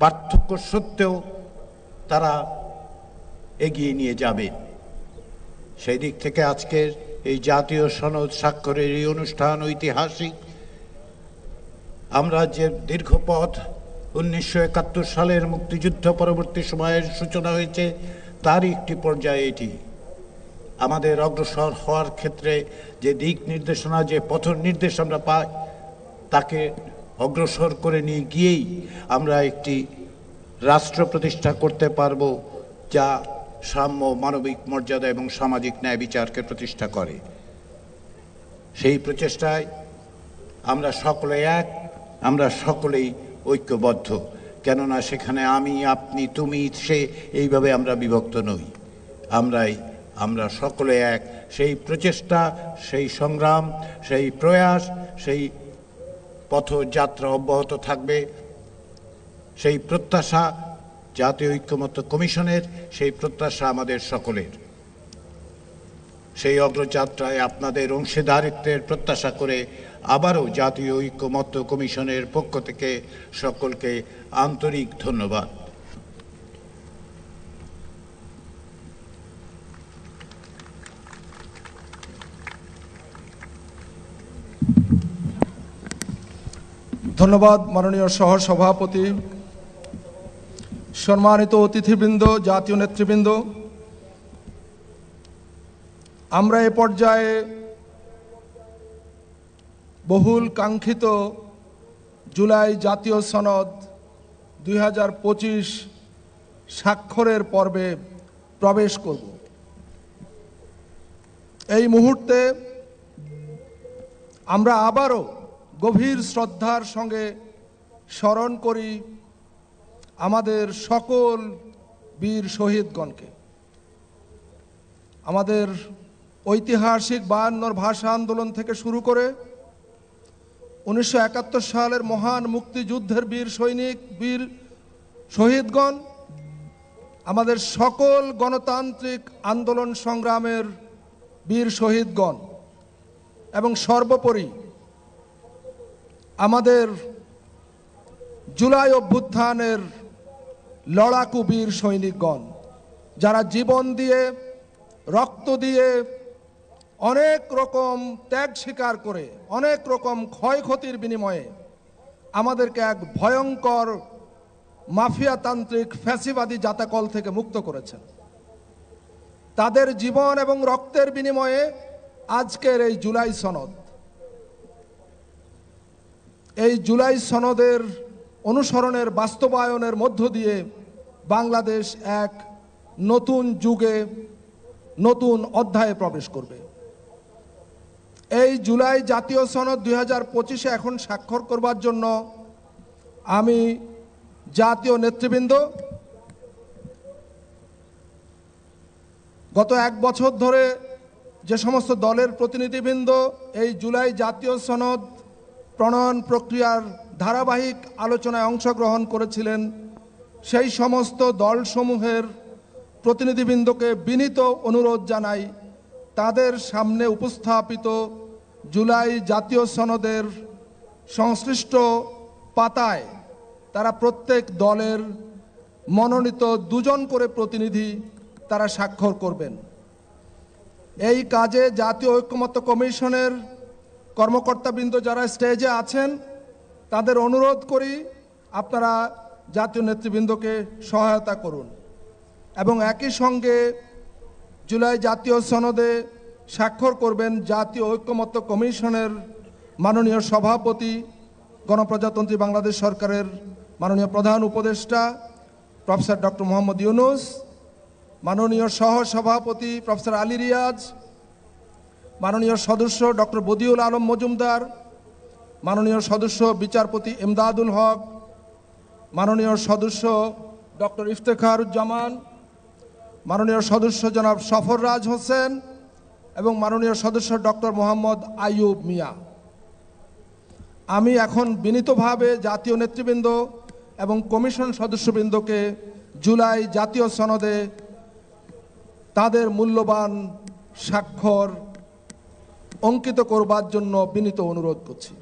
পার্থক্য সত্ত্বেও তারা এগিয়ে নিয়ে যাবে। সেই দিক থেকে আজকের এই জাতীয় সনদ স্বাক্ষরের এই অনুষ্ঠান ঐতিহাসিক। আমরা যে দীর্ঘ পথ উনিশশো একাত্তর সালের মুক্তিযুদ্ধ পরবর্তী সময়ের সূচনা হয়েছে, তারই একটি পর্যায়ে এটি। আমাদের অগ্রসর হওয়ার ক্ষেত্রে যে দিক নির্দেশনা, যে পথ নির্দেশ আমরা পাই, তাকে অগ্রসর করে নিয়ে গিয়েই আমরা একটি রাষ্ট্র প্রতিষ্ঠা করতে পারব, যা সাম্য, মানবিক মর্যাদা এবং সামাজিক ন্যায় বিচারকে প্রতিষ্ঠা করে। সেই প্রচেষ্টায় আমরা সকলে এক, আমরা সকলেই ঐক্যবদ্ধ, কেননা সেখানে আমি, আপনি, তুমি, সে, এইভাবে আমরা বিভক্ত নই। আমরাই, আমরা সকলে এক। সেই প্রচেষ্টা, সেই সংগ্রাম, সেই প্রয়াস, সেই পথযাত্রা অব্যাহত থাকবে। সেই প্রত্যাশা জাতীয় ঐক্যমত্য কমিশনের, সেই প্রত্যাশা আমাদের সকলের। সেই অগ্রযাত্রায় আপনাদের অংশীদারিত্বের প্রত্যাশা করে আবারও জাতীয় ঐক্যমত্য কমিশনের পক্ষ থেকে সকলকে আন্তরিক ধন্যবাদ। ধন্যবাদ, মাননীয় সহ সভাপতি সম্মানিত অতিথিবৃন্দ, জাতীয় নেতৃবৃন্দ। আমরা এ পর্যায়ে বহুল কাঙ্ক্ষিত জুলাই জাতীয় সনদ দুই হাজার পঁচিশ স্বাক্ষরের পর্বে প্রবেশ করব। এই মুহূর্তে আমরা আবারও গভীর শ্রদ্ধার সঙ্গে স্মরণ করি আমাদের সকল বীর শহীদগণকে। আমাদের ঐতিহাসিক বায়ান্নর ভাষা আন্দোলন থেকে শুরু করে উনিশশো একাত্তর সালের মহান মুক্তিযুদ্ধের বীর সৈনিক, বীর শহীদগণ, আমাদের সকল গণতান্ত্রিক আন্দোলন সংগ্রামের বীর শহীদগণ এবং সর্বোপরি আমাদের জুলাই অভ্যুত্থানের লড়াকু বীর সৈনিকগণ, যারা জীবন দিয়ে, রক্ত দিয়ে অনেক রকম ত্যাগ স্বীকার করে, অনেক রকম ক্ষয়ক্ষতির বিনিময়ে আমাদেরকে এক ভয়ঙ্কর মাফিয়াতান্ত্রিক ফ্যাসিবাদী জাতাকল থেকে মুক্ত করেছেন। তাদের জীবন এবং রক্তের বিনিময়ে আজকের এই জুলাই সনদ এই জুলাই সনদের অনুসরণের বাস্তবায়নের মধ্য দিয়ে বাংলাদেশ এক নতুন যুগে নতুন অধ্যায়ে প্রবেশ করবে। এই জুলাই জাতীয় সনদ দুই হাজার পঁচিশে এখন স্বাক্ষর করবার জন্য আমি জাতীয় নেতৃবৃন্দ গত এক বছর ধরে যে সমস্ত দলের প্রতিনিধিবৃন্দ এই জুলাই জাতীয় সনদ প্রণয়ন প্রক্রিয়ার ধারাবাহিক আলোচনায় অংশগ্রহণ করেছিলেন সেই সমস্ত দলসমূহের প্রতিনিধিবৃন্দকে বিনীত অনুরোধ জানাই তাদের সামনে উপস্থাপিত জুলাই জাতীয় সনদের সংশ্লিষ্ট পাতায় তারা প্রত্যেক দলের মনোনীত দুজন করে প্রতিনিধি তারা স্বাক্ষর করবেন। এই কাজে জাতীয় ঐক্যমত্য কমিশনের কর্মকর্তাবৃন্দ যারা স্টেজে আছেন, তাদের অনুরোধ করি আপনারা জাতীয় নেতৃবৃন্দকে সহায়তা করুন। এবং একই সঙ্গে জুলাই জাতীয় সনদে স্বাক্ষর করবেন জাতীয় ঐক্যমত্য কমিশনের মাননীয় সভাপতি, গণপ্রজাতন্ত্রী বাংলাদেশ সরকারের মাননীয় প্রধান উপদেষ্টা, প্রফেসর ডক্টর মোহাম্মদ ইউনুস, মাননীয় সহ সভাপতি প্রফেসর আলী রিয়াজ মাননীয় সদস্য ডক্টর বদিউল আলম মজুমদার, মাননীয় সদস্য বিচারপতি এমদাদুল হক, মাননীয় সদস্য ডক্টর ইফতেখারুজ্জামান, মাননীয় সদস্য জনাব সফর রাজ হোসেন এবং মাননীয় সদস্য ডক্টর মোহাম্মদ আইয়ুব মিয়া। আমি এখন বিনীতভাবে জাতীয় নেতৃবৃন্দ এবং কমিশন সদস্যবৃন্দকে জুলাই জাতীয় সনদে তাদের মূল্যবান স্বাক্ষর অঙ্কিত করবার জন্য বিনীত অনুরোধ করছি।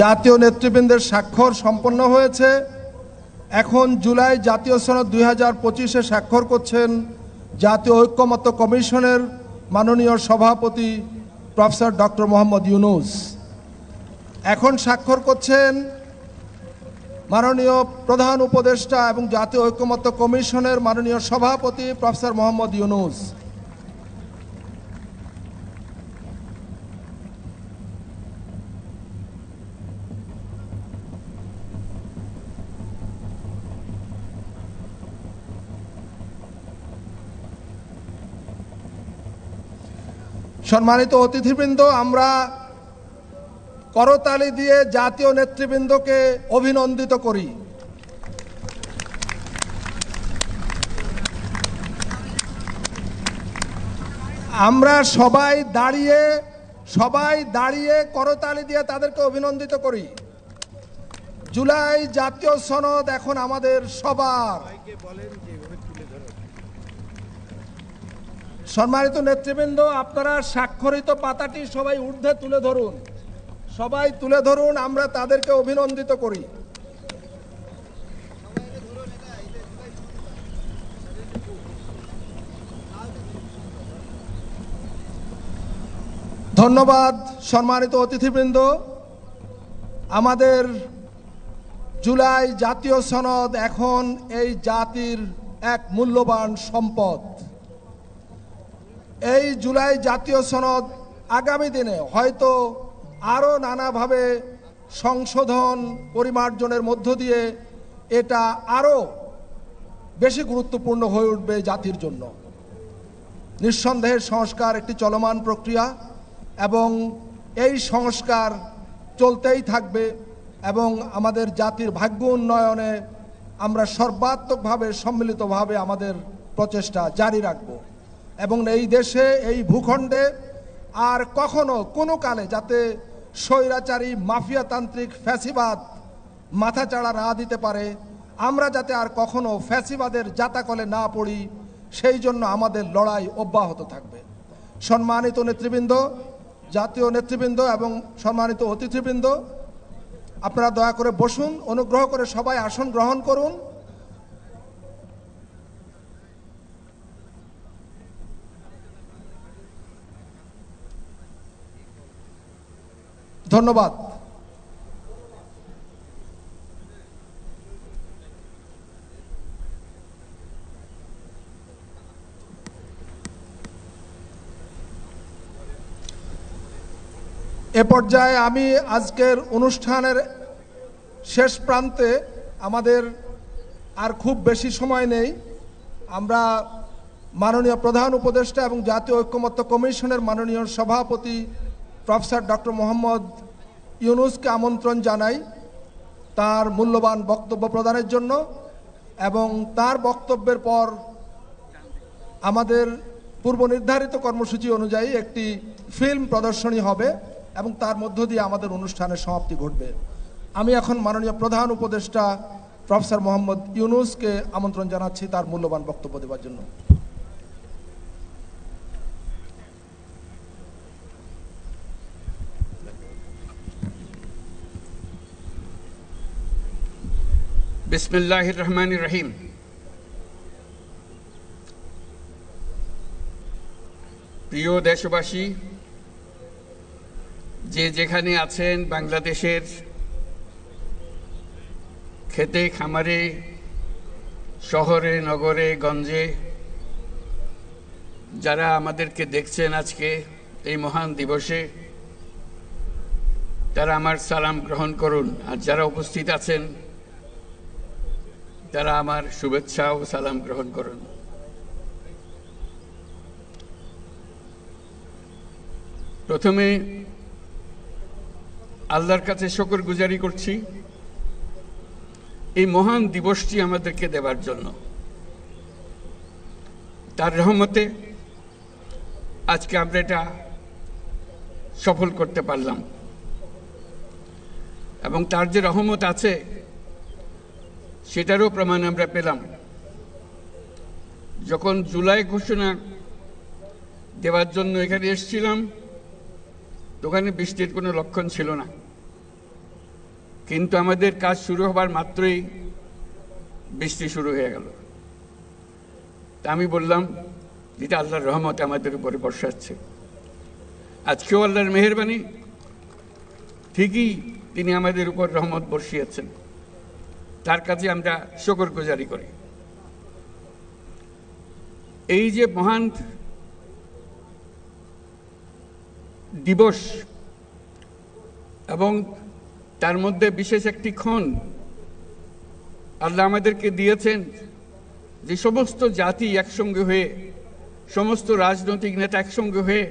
জাতীয় নেতৃবৃন্দের স্বাক্ষর সম্পন্ন হয়েছে। এখন জুলাই জাতীয় সনদ দুই হাজার পঁচিশে স্বাক্ষর করছেন জাতীয় ঐক্যমত্য কমিশনের মাননীয় সভাপতি প্রফেসর ডক্টর মোহাম্মদ ইউনুস। এখন স্বাক্ষর করছেন মাননীয় প্রধান উপদেষ্টা এবং জাতীয় ঐক্যমত্য কমিশনের মাননীয় সভাপতি প্রফেসর মোহাম্মদ ইউনুস। সম্মানিত অতিথিবৃন্দ, আমরা করতালি দিয়ে জাতীয় নেতৃবৃন্দকে অভিনন্দিত করি। আমরা সবাই দাঁড়িয়ে সবাই দাঁড়িয়ে করতালি দিয়ে তাদেরকে অভিনন্দিত করি। জুলাই জাতীয় সনদ এখন আমাদের সবার। সম্মানিত নেতৃবৃন্দ, আপনারা স্বাক্ষরিত পাতাটি সবাই ঊর্ধ্বে তুলে ধরুন। সবাই তুলে ধরুন, আমরা তাদেরকে অভিনন্দিত করি। ধন্যবাদ, সম্মানিত অতিথিবৃন্দ। আমাদের জুলাই জাতীয় সনদ এখন এই জাতির এক মূল্যবান সম্পদ। এই জুলাই জাতীয় সনদ আগামী দিনে হয়তো আরও নানাভাবে সংশোধন পরিমার্জনের মধ্য দিয়ে এটা আরও বেশি গুরুত্বপূর্ণ হয়ে উঠবে জাতির জন্য। নিঃসন্দেহে সংস্কার একটি চলমান প্রক্রিয়া এবং এই সংস্কার চলতেই থাকবে এবং আমাদের জাতির ভাগ্য উন্নয়নে আমরা সর্বাত্মকভাবে সম্মিলিতভাবে আমাদের প্রচেষ্টা জারি রাখব। এবং এই দেশে এই ভূখণ্ডে আর কখনো কোনো কালে যাতে স্বৈরাচারী মাফিয়াতান্ত্রিক ফ্যাসিবাদ মাথাচাড়া না দিতে পারে, আমরা যাতে আর কখনো ফ্যাসিবাদের জাতাকলে না পড়ি, সেই জন্য আমাদের লড়াই অব্যাহত থাকবে। সম্মানিত নেতৃবৃন্দ, জাতীয় নেতৃবৃন্দ এবং সম্মানিত অতিথিবৃন্দ, আপনারা দয়া করে বসুন, অনুগ্রহ করে সবাই আসন গ্রহণ করুন। ধন্যবাদ। এ পর্যায়ে আমি আজকের অনুষ্ঠানের শেষ প্রান্তে আমাদের আর খুব বেশি সময় নেই। আমরা মাননীয় প্রধান উপদেষ্টা এবং জাতীয় ঐক্যমত্য কমিশনের মাননীয় সভাপতি প্রফেসর ডক্টর মোহাম্মদ ইউনুসকে আমন্ত্রণ জানাই তার মূল্যবান বক্তব্য প্রদানের জন্য এবং তার বক্তব্যের পর আমাদের পূর্ব নির্ধারিত কর্মসূচি অনুযায়ী একটি ফিল্ম প্রদর্শনী হবে এবং তার মধ্য দিয়ে আমাদের অনুষ্ঠানের সমাপ্তি ঘটবে। আমি এখন মাননীয় প্রধান উপদেষ্টা প্রফেসর মোহাম্মদ ইউনুসকে আমন্ত্রণ জানাচ্ছি তার মূল্যবান বক্তব্য দেওয়ার জন্য। বিসমিল্লাহ রহমান রহিম প্রিয় দেশবাসী, যে যেখানে আছেন বাংলাদেশের খেতে, খামারে, শহরে, নগরে, গঞ্জে, যারা আমাদেরকে দেখছেন আজকে এই মহান দিবসে, তারা আমার সালাম গ্রহণ করুন। আর যারা উপস্থিত আছেন তারা আমার শুভেচ্ছা ও সালাম গ্রহণ করুন। প্রথমে আল্লাহর কাছে শকর গুজারি করছি। এই মহান দিবসটি আমাদেরকে দেওয়ার জন্য। তার রহমতে আজকে আমরা এটা সফল করতে পারলাম। এবং তার যে রহমত আছে সেটারও প্রমাণ আমরা পেলাম। যখন জুলাই ঘোষণা দেওয়ার জন্য এখানে এসেছিলাম দোকানে বৃষ্টির কোনো লক্ষণ ছিল না। কিন্তু আমাদের কাজ শুরু হবার মাত্রই বৃষ্টি শুরু হয়ে গেল। তা আমি বললাম যেটা আল্লাহর রহমত আমাদের উপরে বর্ষাচ্ছে। আজকেও আল্লাহর মেহরবানি। ঠিকই তিনি আমাদের উপর রহমত বর্ষিয়েছেন। তার কাছে আমরা শকর গুজারি করি। এই যে মহান দিবস এবং তার মধ্যে বিশেষ একটি ক্ষণ আল্লাহ আমাদেরকে দিয়েছেন যে সমস্ত জাতি একসঙ্গে হয়ে, সমস্ত রাজনৈতিক নেতা একসঙ্গে হয়ে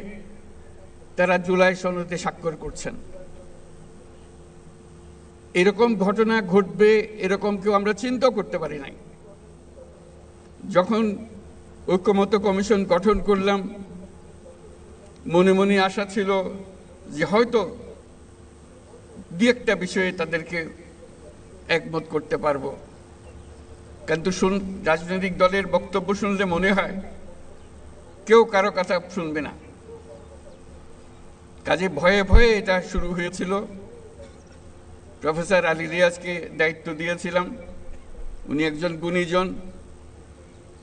তারা জুলাই সনদে স্বাক্ষর করছেন। এরকম ঘটনা ঘটবে, এরকম কেউ আমরা চিন্তা করতে পারি নাই। যখন ঐক্যমত কমিশন গঠন করলাম, মনে মনে আশা ছিল যে হয়তো দু একটা বিষয়ে তাদেরকে একমত করতে পারব। কিন্তু শুন, রাজনৈতিক দলের বক্তব্য শুনলে মনে হয় কেউ কারও কথা শুনবে না। কাজে ভয়ে ভয়ে এটা শুরু হয়েছিল। প্রফেসর আলী রিয়াজকে দায়িত্ব দিয়েছিলাম। উনি একজন গুণীজন,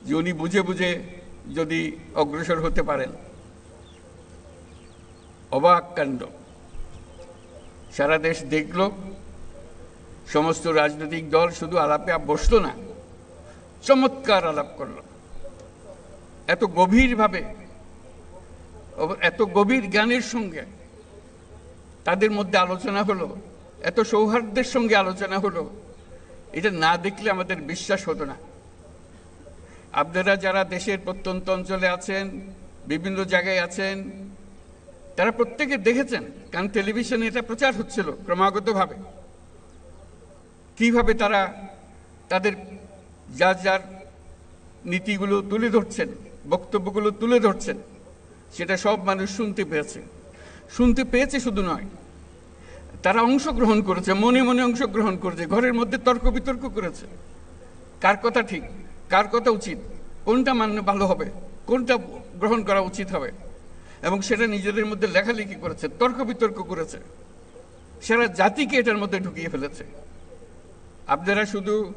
যে উনি বুঝে বুঝে যদি অগ্রসর হতে পারেন। অবাক কাণ্ড। সারা দেশ দেখল, সমস্ত রাজনৈতিক দল শুধু আলাপে বসল না, চমৎকার আলাপ করল। এত গভীরভাবে, এত গভীর জ্ঞানের সঙ্গে তাদের মধ্যে আলোচনা হলো। এত সৌহার্দ্যের সঙ্গে আলোচনা হলো, এটা না দেখলে আমাদের বিশ্বাস হতো না। আপনারা যারা দেশের প্রত্যন্ত অঞ্চলে আছেন, বিভিন্ন জায়গায় আছেন, তারা প্রত্যেকে দেখেছেন, কারণ টেলিভিশনে এটা প্রচার হচ্ছিল ক্রমাগতভাবে। কীভাবে তারা তাদের যার যার নীতিগুলো তুলে ধরছেন, বক্তব্যগুলো তুলে ধরছেন, সেটা সব মানুষ শুনতে পেয়েছে। শুনতে পেয়েছে শুধু নয় তারা অংশগ্রহণ করেছে, মনে মনে অংশগ্রহণ করেছে, ঘরের মধ্যে তর্ক বিতর্ক করেছে। কার কথা ঠিক, কার কথা উচিত, কোনটা মান্য ভালো হবে, কোনটা গ্রহণ করা উচিত হবে? এবং সেটা নিজেদের মধ্যে লেখালেখি করেছে, তর্ক বিতর্ক করেছে। সারা জাতিকে এটার মধ্যে ঢুকিয়ে ফেলেছে। আপনারা শুধু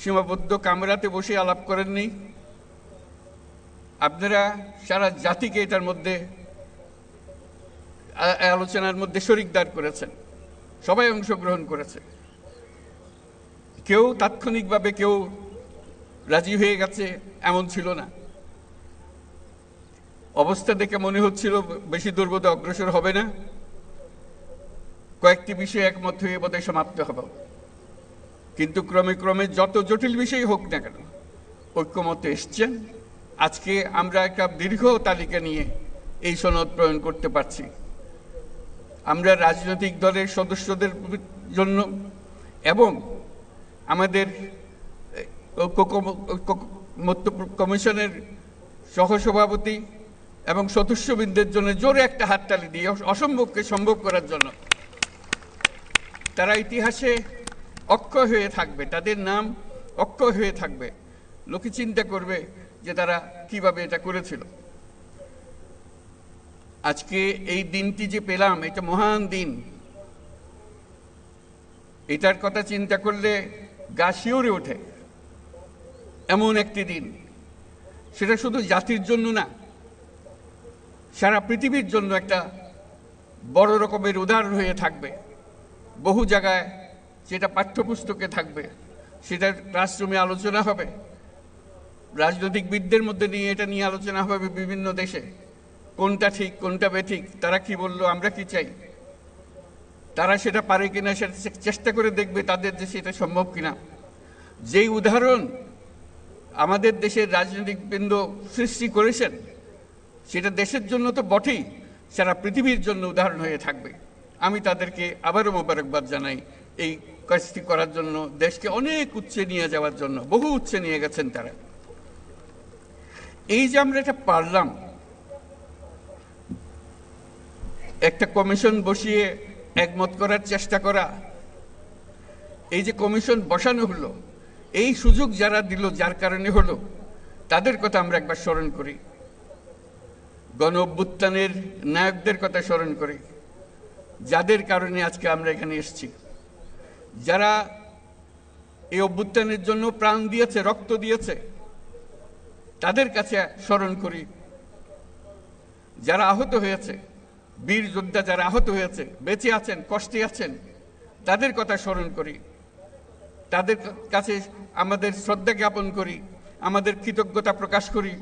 সীমাবদ্ধ কামরাতে বসে আলাপ করেননি। আপনারা সারা জাতিকে এটার মধ্যে আলোচনার মধ্যে শরিকদার করেছেন। সবাই অংশগ্রহণ করেছে। কেউ তাৎক্ষণিকভাবে কেউ রাজি হয়ে গেছে এমন ছিল না। অবস্থা দেখে মনে হচ্ছিল বেশি দুর্বোধে অগ্রসর হবে না। কয়েকটি বিষয় একমত হয়ে বোধহয় সমাপ্ত হবে। কিন্তু ক্রমে ক্রমে যত জটিল বিষয় হোক না কেন, ঐক্যমত এসছেন আজকে আমরা একটা দীর্ঘ তালিকা নিয়ে এই সনদ প্রয়োগ করতে পারছি। আমরা রাজনৈতিক দলের সদস্যদের জন্য এবং আমাদের কমিশনের সহসভাপতি এবং সদস্যবৃন্দের জন্য জোরে একটা হাততালি দিয়ে অসম্ভবকে সম্ভব করার জন্য। তারা ইতিহাসে অক্ষয় হয়ে থাকবে, তাদের নাম অক্ষয় হয়ে থাকবে। লোকে চিন্তা করবে যে তারা কীভাবে এটা করেছিল। আজকে এই দিনটি যে পেলাম, এটা মহান দিন। এটার কথা চিন্তা করলে গা শিওরে ওঠে। এমন একটি দিন। সেটা শুধু জাতির জন্য না, সারা পৃথিবীর জন্য একটা বড় রকমের উদাহরণ হয়ে থাকবে। বহু জায়গায় যেটা পাঠ্যপুস্তকে থাকবে সেটা ক্লাসরুমে আলোচনা হবে। রাজনৈতিকবিদদের মধ্যে নিয়ে এটা নিয়ে আলোচনা হবে বিভিন্ন দেশে। কোনটা ঠিক, কোনটা বেঠিক, তারা কি বলল, আমরা কি চাই? তারা সেটা পারে কিনা সেটা চেষ্টা করে দেখবে তাদের দেশে এটা সম্ভব কিনা। যেই উদাহরণ আমাদের দেশের রাজনৈতিক বৃন্দ সৃষ্টি করেছেন, সেটা দেশের জন্য তো বটেই, সারা পৃথিবীর জন্য উদাহরণ হয়ে থাকবে। আমি তাদেরকে আবারও মোবারকবাদ জানাই, এই কাজটি করার জন্য, দেশকে অনেক উচ্চে নিয়ে যাওয়ার জন্য, বহু উচ্চে নিয়ে গেছেন তারা। এই যে আমরা এটা পারলাম একটা কমিশন বসিয়ে একমত করার চেষ্টা করা। এই যে কমিশন বসানো হলো, এই সুযোগ যারা দিল, যার কারণে হলো, তাদের কথা আমরা একবার স্মরণ করি। গণ অভ্যুত্থানের নায়কদের কথা স্মরণ করি, যাদের কারণে আজকে আমরা এখানে এসেছি। যারা এই অভ্যুত্থানের জন্য প্রাণ দিয়েছে, রক্ত দিয়েছে, তাদের কাছে স্মরণ করি। যারা আহত হয়েছে বীর যোদ্ধা যারা আহত হয়েছে বেঁচে আছেন, কষ্টে আছেন, তাদের কথা স্মরণ করি। তাদের কাছে আমাদের শ্রদ্ধা জ্ঞাপন করি, আমাদের কৃতজ্ঞতা প্রকাশ করি।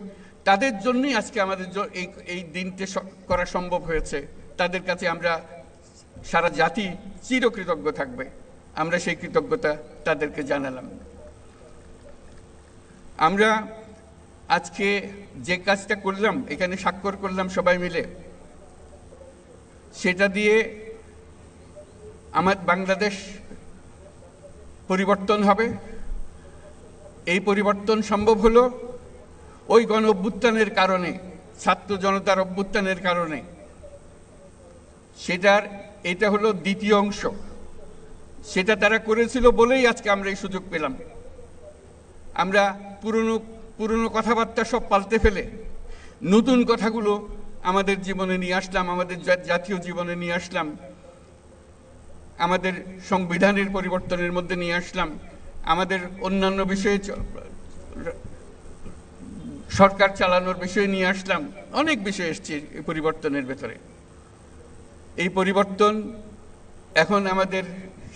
তাদের জন্যই আজকে আমাদের এই এই দিনটি করা সম্ভব হয়েছে। তাদের কাছে আমরা সারা জাতি চিরকৃতজ্ঞ থাকবে। আমরা সেই কৃতজ্ঞতা তাদেরকে জানালাম। আমরা আজকে যে কাজটা করলাম, এখানে স্বাক্ষর করলাম সবাই মিলে। সেটা দিয়ে আমার বাংলাদেশ পরিবর্তন হবে। এই পরিবর্তন সম্ভব হলো ওই গণ অভ্যুত্থানের কারণে, ছাত্র জনতার অভ্যুত্থানের কারণে। সেটার, এটা হলো দ্বিতীয় অংশ। সেটা তারা করেছিল বলেই আজকে আমরা এই সুযোগ পেলাম। আমরা পুরনো পুরনো কথাবার্তা সব পাল্টে ফেলে নতুন কথাগুলো আমাদের জীবনে নিয়ে আসলাম, আমাদের জাতীয় জীবনে নিয়ে আসলাম, আমাদের সংবিধানের পরিবর্তনের মধ্যে নিয়ে আসলাম, আমাদের অন্যান্য বিষয়ে সরকার চালানোর বিষয়ে নিয়ে আসলাম, অনেক বিষয় এসছে এই পরিবর্তনের ভেতরে। এই পরিবর্তন এখন আমাদের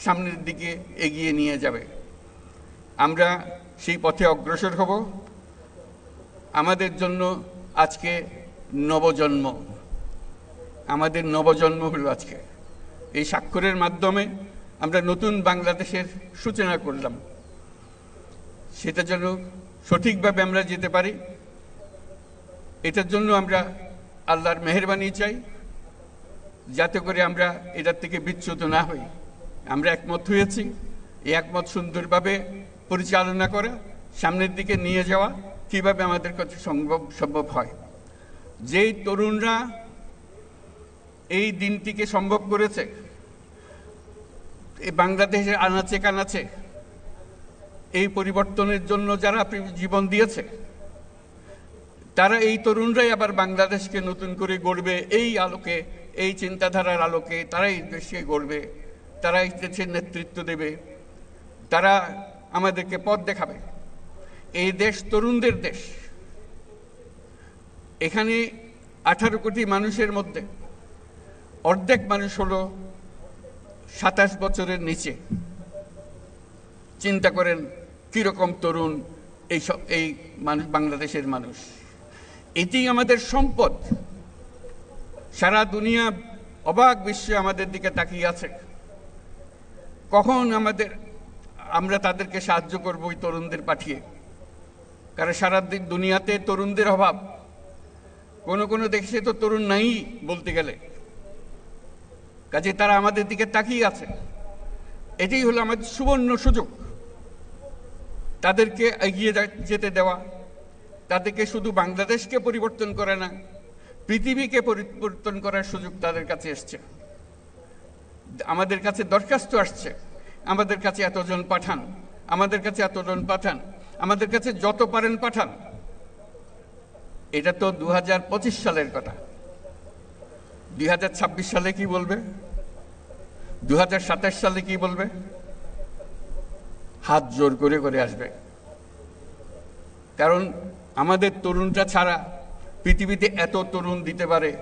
সামনের দিকে এগিয়ে নিয়ে যাবে। আমরা সেই পথে অগ্রসর হব। আমাদের জন্য আজকে নবজন্ম। আমাদের নবজন্ম হলো আজকে। এই স্বাক্ষরের মাধ্যমে আমরা নতুন বাংলাদেশের সূচনা করলাম। সেটা যেন সঠিকভাবে আমরা যেতে পারি, এটার জন্য আমরা আল্লাহর মেহরবানি চাই, যাতে করে আমরা এটার থেকে বিচ্যুত না হই। আমরা একমত হয়েছি, এই একমত সুন্দরভাবে পরিচালনা করা, সামনের দিকে নিয়ে যাওয়া, কীভাবে আমাদের কাছে সম্ভব সম্ভব হয়। যেই তরুণরা এই দিনটিকে সম্ভব করেছে এই বাংলাদেশের আনাচে কানাচে, এই পরিবর্তনের জন্য যারা জীবন দিয়েছে, তারা এই তরুণরাই আবার বাংলাদেশকে নতুন করে গড়বে। এই আলোকে, এই চিন্তাধারার আলোকে তারা এই দেশকে গড়বে তারা এই দেশের নেতৃত্ব দেবে, তারা আমাদেরকে পথ দেখাবে। এই দেশ তরুণদের দেশ। এখানে আঠারো কোটি মানুষের মধ্যে অর্ধেক মানুষ হলো সাতাশ বছরের নিচে। চিন্তা করেন কীরকম তরুণ এই সব, এই মানুষ, বাংলাদেশের মানুষ। এটি আমাদের সম্পদ। সারা দুনিয়া অবাক বিশ্বে আমাদের দিকে তাকিয়ে আছে। কখন আমাদের, আমরা তাদেরকে সাহায্য করব ওই তরুণদের পাঠিয়ে? কারণ সারা দুনিয়াতে তরুণদের অভাব। কোনো কোনো দেশে তো তরুণ নাই বলতে গেলে। কাজে তারা আমাদের দিকে তাকিয়ে আছে। এটাই হলো আমাদের সুবর্ণ সুযোগ। তাদেরকে এগিয়ে যেতে দেওয়া। তাদেরকে শুধু বাংলাদেশকে পরিবর্তন করে না, পৃথিবীকে পরিবর্তন করার সুযোগ তাদের কাছে এসছে। আমাদের কাছে দরখাস্ত আসছে, আমাদের কাছে এতজন পাঠান, আমাদের কাছে এতজন পাঠান, আমাদের কাছে যত পারেন পাঠান। এটা তো দু হাজার পঁচিশ সালের কথা। দুই হাজার ছাব্বিশ সালে কি বলবে? দু হাজার সাতাশ সালে কি বলবে? হাত জোর করে করে আসবে। কারণ আমাদের তরুণটা ছাড়া পৃথিবীতে এত তরুণ দিতে পারে,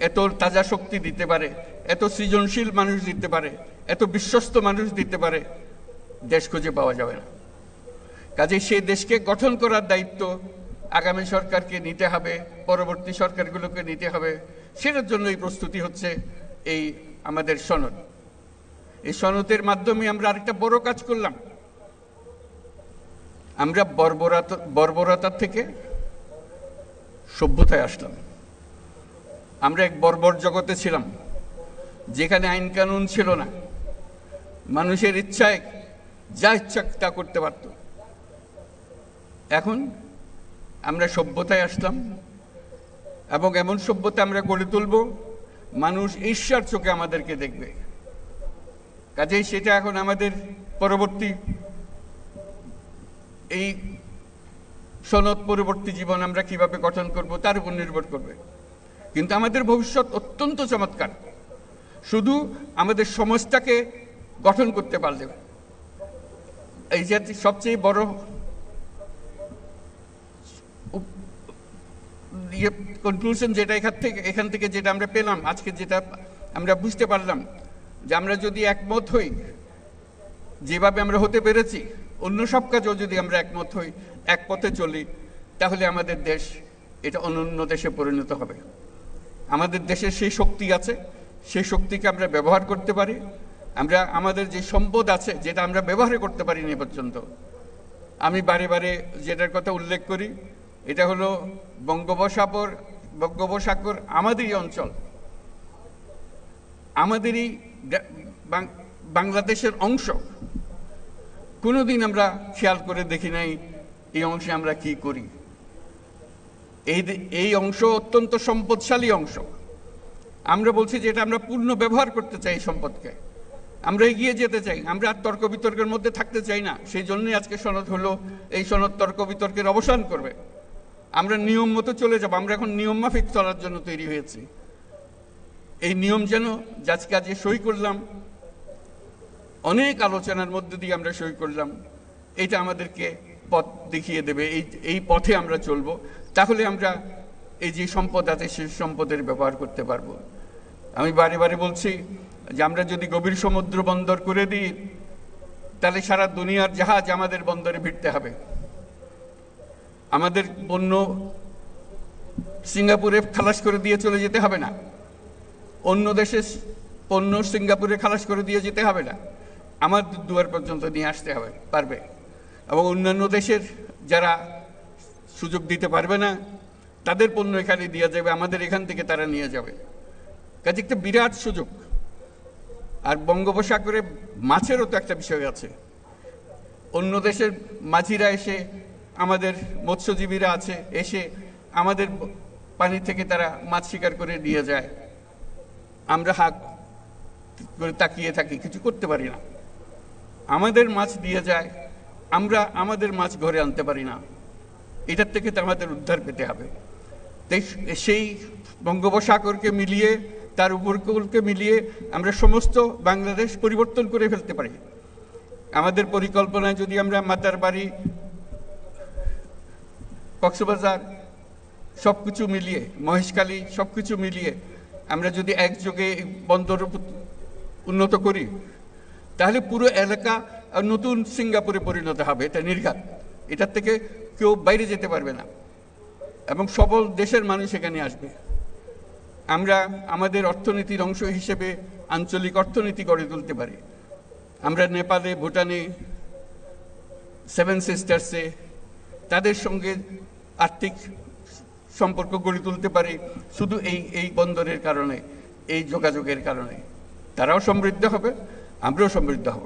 এত তাজা শক্তি দিতে পারে, এত সৃজনশীল মানুষ দিতে পারে, এত বিশ্বস্ত মানুষ দিতে পারে, দেশ খুঁজে পাওয়া যাবে না। কাজে সেই দেশকে গঠন করার দায়িত্ব আগামী সরকারকে নিতে হবে, পরবর্তী সরকারগুলোকে নিতে হবে। সেটার জন্যই প্রস্তুতি হচ্ছে এই আমাদের সনদ। এই সনদের মাধ্যমে আমরা আরেকটা বড় কাজ করলাম। আমরা বর্বরতা, বর্বরতার থেকে সভ্যতায় আসলাম। আমরা এক বর্বর জগতে ছিলাম, যেখানে আইন কানুন ছিল না। মানুষের ইচ্ছায় যা ইচ্ছা তা করতে পারত। এখন আমরা সভ্যতায় আসলাম এবং এমন সভ্যতা আমরা গড়ে তুলব, মানুষ ঈশ্বর চোখে আমাদেরকে দেখবে। কাজেই সেটা এখন আমাদের পরবর্তী এই সনদ পরবর্তী জীবন আমরা কীভাবে গঠন করব, তার উপর নির্ভর করবে। কিন্তু আমাদের ভবিষ্যৎ অত্যন্ত চমৎকার। শুধু আমাদের সমাজটাকে গঠন করতে পারলে এই যে সবচেয়ে বড় কনক্লুশন যেটা এখান থেকে এখান থেকে যেটা আমরা পেলাম, আজকে যেটা আমরা বুঝতে পারলাম, যে আমরা যদি একমত হই, যেভাবে আমরা হতে পেরেছি, অন্য সব কাজেও যদি আমরা একমত হই, এক পথে চলি, তাহলে আমাদের দেশ এটা অনন্য দেশে পরিণত হবে। আমাদের দেশের সেই শক্তি আছে, সেই শক্তিকে আমরা ব্যবহার করতে পারি। আমরা, আমাদের যে সম্পদ আছে, যেটা আমরা ব্যবহার করতে পারিনি পর্যন্ত। আমি বারে বারে যেটার কথা উল্লেখ করি এটা হলো বঙ্গোপসাগর বঙ্গোপসাগর আমাদেরই অঞ্চল। আমাদেরই বাংলাদেশের অংশ। কোনোদিন আমরা খেয়াল করে দেখি নাই এই অংশে আমরা কি করি। এই এই অংশ অত্যন্ত সম্পদশালী অংশ। আমরা বলছি যে এটা আমরা পূর্ণ ব্যবহার করতে চাই সম্পদকে। আমরা এগিয়ে যেতে চাই, আমরা আর তর্ক বিতর্কের মধ্যে থাকতে চাই না। সেই জন্যই আজকে সনদ হলো, এই সনদ তর্ক বিতর্কের অবসান করবে। আমরা নিয়ম মতো চলে যাব, আমরা এখন নিয়ম মাফিক চলার জন্য তৈরি হয়েছি। এই নিয়ম যেন আজকে আজকে সই করলাম, অনেক আলোচনার মধ্যে দিয়ে আমরা সই করলাম, এটা আমাদেরকে পথ দেখিয়ে দেবে, এই এই পথে আমরা চলবো, তাহলে আমরা এই যে সম্পদ আছে সেই সম্পদের ব্যবহার করতে পারব। আমি বারে বারে বলছি যে আমরা যদি গভীর সমুদ্র বন্দর করে দিই, তাহলে সারা দুনিয়ার জাহাজ আমাদের বন্দরে ভিড়তে হবে। আমাদের পণ্য সিঙ্গাপুরে খালাস করে দিয়ে চলে যেতে হবে না। অন্য দেশে পণ্য সিঙ্গাপুরে খালাস করে দিয়ে যেতে হবে না। আমার দুয়ার পর্যন্ত নিয়ে আসতে হবে, পারবে। এবং অন্যান্য দেশের যারা সুযোগ দিতে পারবে না, তাদের পণ্য এখানে দিয়ে যাবে, আমাদের এখান থেকে তারা নিয়ে যাবে। কাজে একটা বিরাট সুযোগ। আর বঙ্গোপসাগরে মাছেরও তো একটা বিষয় আছে। অন্য দেশের মাঝিরা এসে আমাদের মৎস্যজীবীরা আছে, এসে আমাদের পানি থেকে তারা মাছ শিকার করে নিয়ে যায়। আমরা হাত করে তাকিয়ে থাকি, কিছু করতে পারি না। আমাদের মাছ দিয়ে যায়, আমরা আমাদের মাছ ঘরে আনতে পারি না। এটার থেকে তো আমাদের উদ্ধার পেতে হবে। সেই বঙ্গোপসাগরকে মিলিয়ে, তার উপকূলকে মিলিয়ে আমরা সমস্ত বাংলাদেশ পরিবর্তন করে ফেলতে পারি। আমাদের পরিকল্পনায় যদি আমরা মাতার বাড়ি কক্সবাজার সব কিছু মিলিয়ে, মহেশখালী সব কিছু মিলিয়ে আমরা যদি একযোগে বন্দর উন্নত করি, তাহলে পুরো এলাকা নতুন সিঙ্গাপুরে পরিণত হবে। এটা নির্ঘাত। এটার থেকে কেউ বাইরে যেতে পারবে না। এবং সবল দেশের মানুষ এখানে আসবে। আমরা আমাদের অর্থনীতির অংশ হিসেবে আঞ্চলিক অর্থনীতি গড়ে তুলতে পারি। আমরা নেপালে, ভুটানে, সেভেন সিস্টার্সে তাদের সঙ্গে আর্থিক সম্পর্ক গড়ে তুলতে পারি শুধু এই এই বন্দরের কারণে, এই যোগাযোগের কারণে। তারাও সমৃদ্ধ হবে, আমরাও সমৃদ্ধ হব।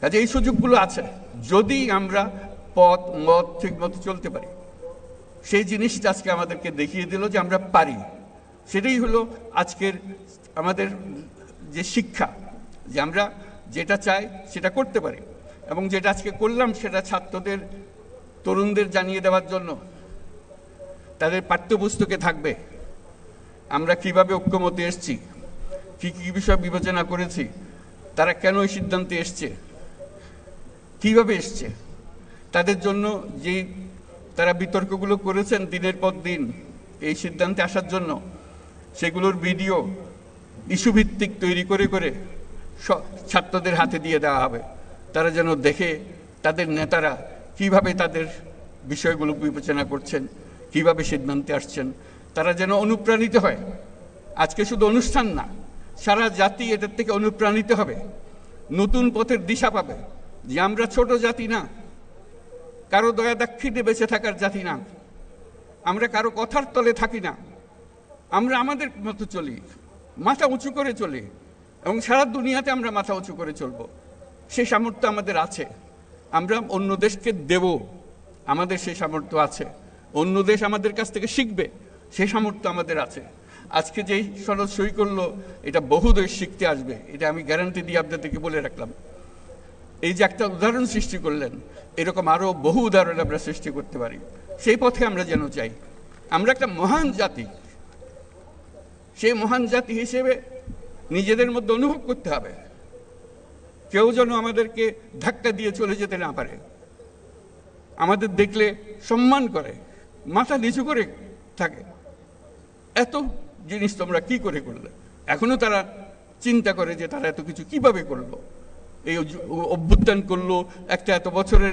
কাজে এই সুযোগগুলো আছে। যদি আমরা পথ, মত ঠিক মতো চলতে পারি, সেই জিনিসটা আজকে আমাদেরকে দেখিয়ে দিল যে আমরা পারি। সেটাই হলো আজকের আমাদের যে শিক্ষা, যে আমরা যেটা চাই সেটা করতে পারি। এবং যেটা আজকে করলাম সেটা ছাত্রদের, তরুণদের জানিয়ে দেওয়ার জন্য তাদের পাঠ্যপুস্তকে থাকবে। আমরা কীভাবে ঐক্যমতে এসছি? কি কি বিষয় বিবেচনা করেছি? তারা কেন এই সিদ্ধান্তে এসছে? কীভাবে এসছে? তাদের জন্য যে তারা বিতর্কগুলো করেছেন দিনের পর দিন, এই সিদ্ধান্তে আসার জন্য, সেগুলোর ভিডিও ইস্যুভিত্তিক তৈরি করে করে ছাত্রদের হাতে দিয়ে দেওয়া হবে। তারা যেন দেখে তাদের নেতারা কীভাবে তাদের বিষয়গুলো বিবেচনা করছেন। কীভাবে সিদ্ধান্তে আসছেন, তারা যেন অনুপ্রাণিত হয়। আজকে শুধু অনুষ্ঠান না, সারা জাতি এটার থেকে অনুপ্রাণিত হবে। নতুন পথের দিশা পাবে যে আমরা ছোট জাতি না, কারও দয়া দাক্ষিণ্যে বেঁচে থাকার জাতি না, আমরা কারও কথার তলে থাকি না, আমরা আমাদের মতো চলি, মাথা উঁচু করে চলি এবং সারা দুনিয়াতে আমরা মাথা উঁচু করে চলবো। সেই সামর্থ্য আমাদের আছে, আমরা অন্য দেশকে দেব, আমাদের সেই সামর্থ্য আছে। অন্য দেশ আমাদের কাছ থেকে শিখবে, সে সামর্থ্য আমাদের আছে। আজকে যেই সনদ সই করল, এটা বহু দেশ শিখতে আসবে, এটা আমি গ্যারান্টি দিয়ে আপনাদেরকে বলে রাখলাম। এই যে একটা উদাহরণ সৃষ্টি করলেন, এরকম আরও বহু উদাহরণ আমরা সৃষ্টি করতে পারি। সেই পথে আমরা যেন চাই। আমরা একটা মহান জাতি। সেই মহান জাতি হিসেবে নিজেদের মধ্যে অনুভব করতে হবে। কেউ যেন আমাদেরকে ধাক্কা দিয়ে চলে যেতে না পারে। আমাদের দেখলে সম্মান করে। মাথা নিচু করে থাকে। এত জিনিস তোমরা কি করে করলে? এখনও তারা চিন্তা করে যে তারা এত কিছু কীভাবে করল? এই অভ্যুত্থান করল, একটা এত বছরের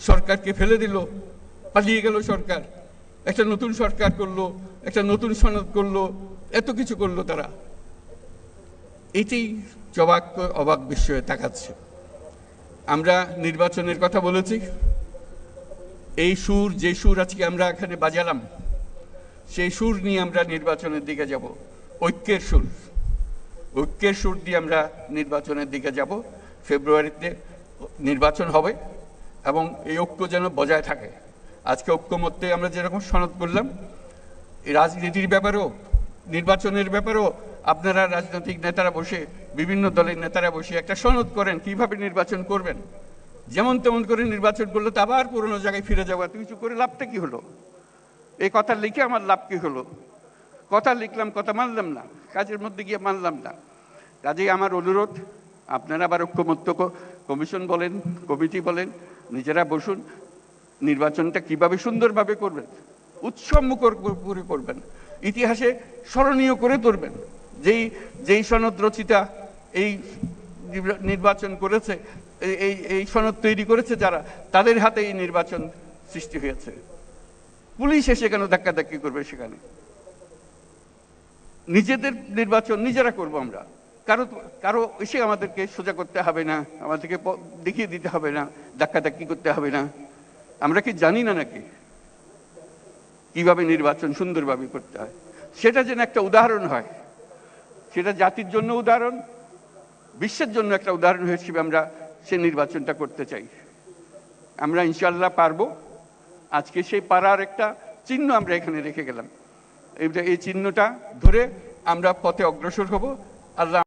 সরকারকে ফেলে দিল, পালিয়ে গেল সরকার, একটা নতুন সরকার করল, একটা নতুন সনদ করল, এত কিছু করল তারা। এটাই জবাক অবাক বিস্ময়ে তাকাচ্ছে। আমরা নির্বাচনের কথা বলেছি এই সুর, যে সুর আজকে আমরা এখানে বাজালাম, সেই সুর নিয়ে আমরা নির্বাচনের দিকে যাব। ঐক্যের সুর। ঐক্যের সুর দিয়ে আমরা নির্বাচনের দিকে যাব। ফেব্রুয়ারিতে নির্বাচন হবে এবং এই ঐক্য যেন বজায় থাকে। আজকে ঐক্যমত্যে আমরা যেরকম সনদ করলাম রাজনীতির ব্যাপারেও, নির্বাচনের ব্যাপারেও আপনারা রাজনৈতিক নেতারা বসে, বিভিন্ন দলের নেতারা বসে একটা সনদ করেন কীভাবে নির্বাচন করবেন। যেমন তেমন করে নির্বাচন করলে, তো আবার পুরনো জায়গায় ফিরে যাব। এত কিছু করে লাভটা কি হলো? এই কথা লিখে আমার লাভ কি হলো? কথা লিখলাম, কথা মানলাম না। কাজের মধ্যে গিয়ে মানলাম না। কাজেই আমার অনুরোধ, আপনারা আবার ঐক্যমত্য কমিশন বলেন, কমিটি বলেন, নিজেরা বসুন। নির্বাচনটা কীভাবে সুন্দরভাবে করবেন? উৎসব মুখর করে করবেন। ইতিহাসে স্মরণীয় করে তুলবেন। যেই যেই সনদ রচিতা এই নির্বাচন করেছে এই- এই সনদ তৈরি করেছে যারা, তাদের হাতে এই নির্বাচন সৃষ্টি হয়েছে। পুলিশ এসে কেন ধাক্কাধাক্কি করবে সেখানে? নিজেদের নির্বাচন নিজেরা করব আমরা। কারও কারও এসে আমাদেরকে সোজা করতে হবে না, আমাদেরকে দেখিয়ে দিতে হবে না, ধাক্কাধাক্কি করতে হবে না। আমরা কি জানি না নাকি কীভাবে নির্বাচন সুন্দরভাবে করতে হয়? সেটা যেন একটা উদাহরণ হয়। সেটা জাতির জন্য উদাহরণ, বিশ্বের জন্য একটা উদাহরণ হিসেবে আমরা সে নির্বাচনটা করতে চাই। আমরা ইনশাল্লাহ পারব। আজকে সেই পাড়ার একটা চিহ্ন আমরা এখানে রেখে গেলাম। এই এই চিহ্নটা ধরে আমরা পথে অগ্রসর হব। আল্লাহ